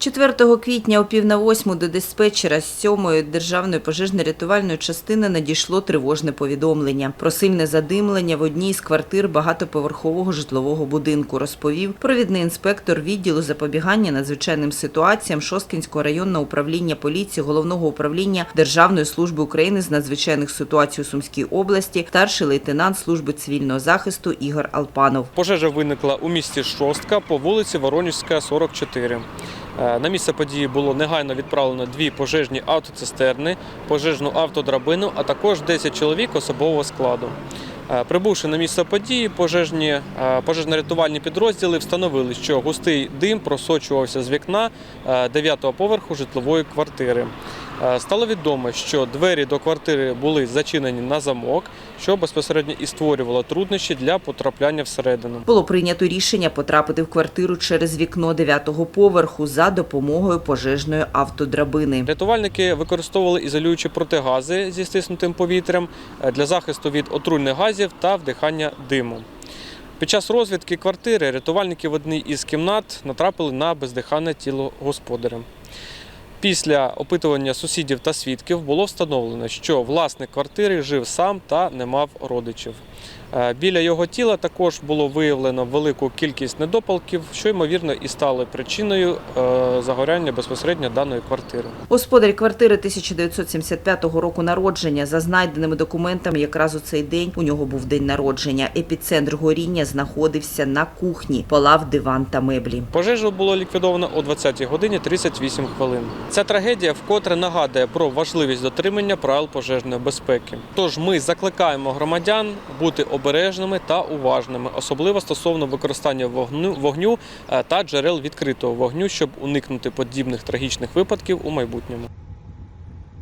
4 квітня о пів на восьму до диспетчера з 7-ї державної пожежно-рятувальної частини надійшло тривожне повідомлення про сильне задимлення в одній з квартир багатоповерхового житлового будинку, розповів провідний інспектор відділу запобігання надзвичайним ситуаціям Шосткінського районного управління поліції Головного управління Державної служби України з надзвичайних ситуацій у Сумській області, старший лейтенант служби цивільного захисту Ігор Алпанов. Пожежа виникла у місті Шостка по вулиці Воронежська, 44. Е, На місце події було негайно відправлено дві пожежні автоцистерни, пожежну автодрабину, а також 10 чоловік особового складу. Е, Прибувши на місце події, пожежні, е, пожежно-рятувальні підрозділи встановили, що густий дим просочувався з вікна 9-го поверху житлової квартири. Е, Стало відомо, що двері до квартири були зачинені на замок, що безпосередньо і створювало труднощі для потрапляння всередину. Було прийнято рішення потрапити в квартиру через вікно 9-го поверху за допомогою пожежної автодрабини. Рятувальники використовували ізолюючі протигази зі стиснутим повітрям е, для захисту від отруйних газів та вдихання диму. Під час розвідки квартири рятувальники в одній із кімнат натрапили на бездиханне тіло господаря. Після опитування сусідів та свідків було встановлено, що власник квартири жив сам та не мав родичів. Е, Біля його тіла також було виявлено велику кількість недопалків, що ймовірно і стали причиною е, загоряння безпосередньо даної квартири. Господар квартири 1975 року народження за знайденими документами якраз у цей день у нього був день народження. Епіцентр горіння знаходився на кухні, полав диван та меблі. Пожежу було ліквідовано о 20 годині 38 хвилин. Ця трагедія вкотре нагадує про важливість дотримання правил пожежної безпеки. Тож ми закликаємо громадян бути обережними та уважними, особливо стосовно використання вогню, вогню е, та джерел відкритого вогню, щоб уникнути подібних трагічних випадків у майбутньому.